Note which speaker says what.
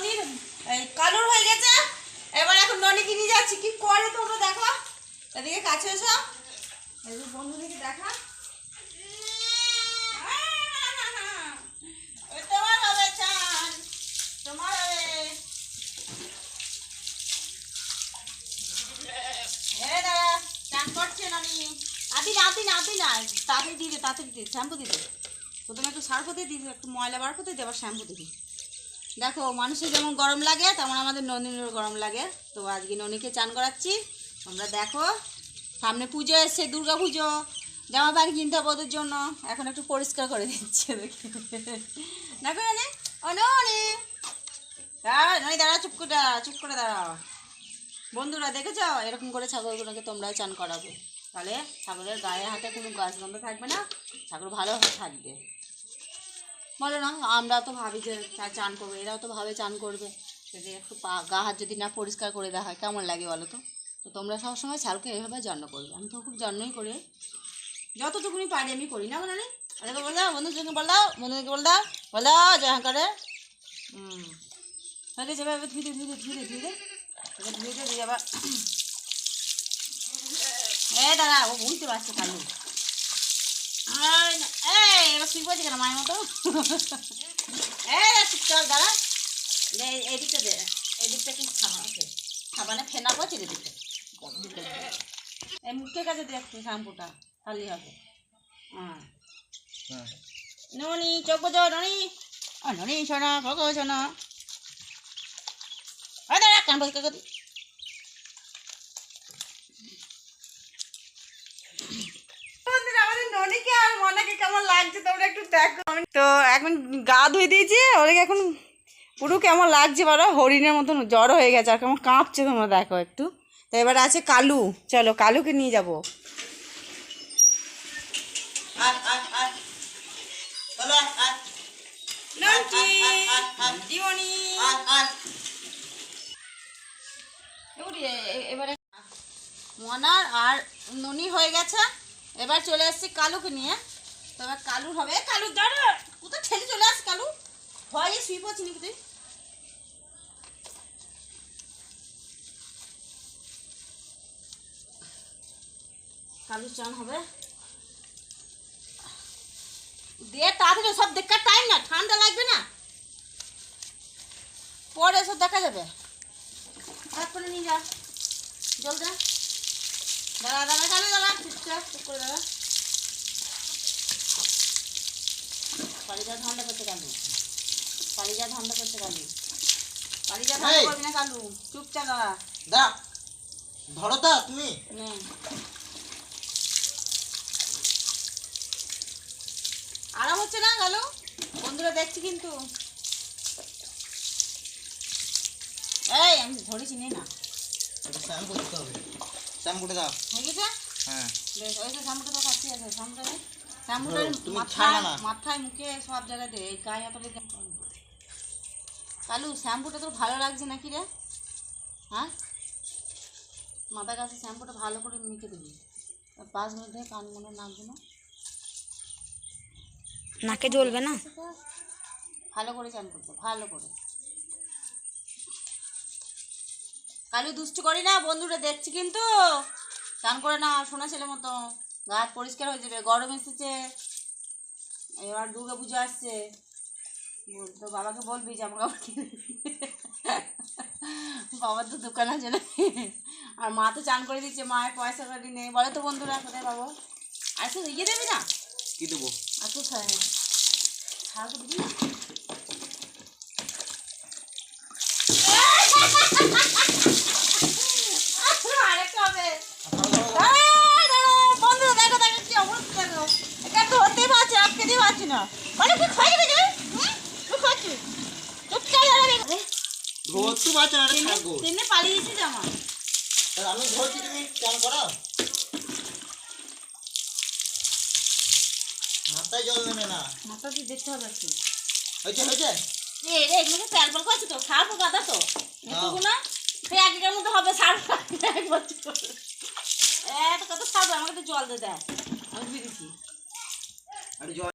Speaker 1: ননির কালোর হয়ে গেছে। এবার এখন ননিকে নিয়ে যাচ্ছি। কি করে তোমরা দেখো? এদিকে কাছে এসো। এদিকে বন্ধুদেরকে দেখা। আদি না আদি না আদি না। তাড়াতাড়ি দিয়ে দে তাড়াতাড়ি শ্যাম্পু দিয়ে দে। প্রথমে একটু সার্ফ দিয়ে দিবি একটু ময়লা বার করতে দিয়ে শ্যাম্পু দিবি দেখো, মানুষের যেমন গরম লাগে, তেমন আমাদের ননিরও গরম লাগে। তো আজকে ননিকে চান করাচ্ছি। তোমরা দেখো, সামনে পুজো এসছে, দুর্গা পুজো, জামা প্যান্ট কিনতে হবে ওদের জন্য। এখন একটু পরিষ্কার করে দিচ্ছে দেখি দেখো ননি, ও ননি। দাঁড়া দাঁড়া চুপ করে চুপ করে দাঁড়া বন্ধুরা, দেখেছ? এরকম করে ছাগলগুলোকে তোমরাও চান করাবে। তাহলে ছাগলের গায়ে হাতে কোনো গাছ গন্ধ থাকবে না, ছাগল ভালোভাবে থাকবে। বলো, না, আমরা তো ভাবি যে চান করবে, এরাও তো ভাবে চান করবে। যদি একটু পা, গা হাত যদি না পরিষ্কার করে দেওয়া হয়, কেমন লাগে বলো তো? তো তোমরা সবসময় ছাগলকে এভাবে যত্ন করবে। আমি তো খুব যত্নই করি। যতটুকুনি পারি আমি করি, না বলে ওদেরকে বল দাও, বন্ধুদেরকে বল দাও, বন্ধুদেরকে বল দাও বল দাও যা করে হুম। হয়ে ধুয়ে ধুয়ে ধুয়ে ধুয়ে এবার ধুয়ে দিয়ে আবার। এ দাদা, ও বুঝতে পারছে কালু। এই এবার শুয়ে পড়ছে কেন মায়ের মতো এই চুপচাপ দাঁড়া দে, এই- এই দিকটা দে এই দিকটা কি খাবা আছে খাবানে ফেনা পড়ছে এই দিকটা দিকটা দে। এই মুখের কাছে দে একটু শ্যাম্পুটা খালি হবে হ্যাঁ ননি চোখ বোঝো ননি ও ননি শোনা গগো শোনা কান কাকা আমাদের ননিকে আর মনাকে কেমন লাগছে তোমরা একটু দেখো। তো এখন গা ধুয়ে দিয়েছি ওদেরকে এখন পুরো কেমন লাগছে বলো? হরিণের মতন জ্বর হয়ে গেছে আর কেমন কাঁপছে তোমরা দেখো একটু। তো এবার আছে কালু। চলো কালুকে নিয়ে যাব। এবারে মনার আর ননি হয়ে গেছে। এবার চলে আসছি কালুকে নিয়ে। তো এবার কালুর হবে কালুর দাঁড়া কোথায় ঠেলে চলে আসছে কালু? ভয়ে শুয়ে পড়ছি নাকি তুই? কালুর চান হবে। দে, তাড়াতাড়ি সব দেখার টাইম না, ঠান্ডা লাগবে না। পরে সব দেখা যাবে। তারপরে নিয়ে যা। জল দে। দাঁড়া দাঁড়া কালু দাঁড়া চুপ করে দাঁড়া পালিজা ঠান্ডা করতে কালু। পালিজা ঠান্ডা করতে কালু। পালিজা ঠান্ডা করবি না কালু? চুপচাপ দাঁড়া।
Speaker 2: দা ধরো তা তুমি।
Speaker 1: আরাম হচ্ছে না কালু? বন্ধুরা দেখছি কিন্তু। এই আমি ধরেছি নে না।
Speaker 2: শ্যাম্পু দিতে হবে। শ্যাম্পুটা দাও।
Speaker 1: হয়ে গেছে?
Speaker 2: হ্যাঁ।
Speaker 1: বেশ ওই যে শ্যাম্পুটা তো কাছে আছে শ্যাম্পুটা শ্যাম্পুটা মাথায় মাথায় মুখে সব জায়গায় দে এই গায়ে হাতলে কালু শ্যাম্পুটা তোর ভালো লাগছে নাকি রে? হ্যাঁ? শ্যাম্পুটা ভালো করে মেখে দিবি। আর পাঁচ মিনিট ধরে কান মনে
Speaker 3: নাকে জ্বলবে না?
Speaker 1: ভালো করে চান করতে ভালো করে। কালু দুষ্টু করি না বন্ধুরা দেখছি কিন্তু। চান করে না শোনা ছেলে মতো। গা হাত পরিষ্কার হয়ে যাবে গরম এসেছে। এবার দুর্গা পুজো আসছে। বল- তো বাবাকে বলবি জামা কাপড় কিনে বাবার তো দোকান আছে না। আর মা তো চান করে দিচ্ছে মায়ের পয়সা করে নেই। বলে তো বন্ধুরা কোথায় পাবো? আর তো ইয়ে দেবে না?
Speaker 2: কি দেবো?
Speaker 1: আর তো ছাড় ছাড় দিবি না আরেকটা হবে দাঁড়া, দাঁড়া, বন্ধুরা, দেখো, দেখো, কি অবস্থা দেখো। এটা ধরতেই পারছি না, আটকেতেই পারছি না। মানে কি খাই রে, হুম? কি খাচ্ছিস? চুপচাপ দাঁড়াবি। আরে,
Speaker 2: ধরতে পারছ না
Speaker 1: ট্রেনে-
Speaker 2: থাকব
Speaker 1: ট্রেনে পালিয়ে গেছিস আমার।
Speaker 2: আমি ধরছি তুমি চান করো? মাথায় জল নেবে না।
Speaker 1: মাথা দিয়ে দেখতে হবে একটু।
Speaker 2: হয়েছে হয়েছে?
Speaker 1: এ রে, এগুলোকে তেল ফেল করছি তো, খাব গাদা তো। এতগুলো? এক লিটার মধ্যে হবে সার এক বছর। এত কত খাব আমাকে তো জল দে দেয় আমি বুঝেছি
Speaker 2: আরে জল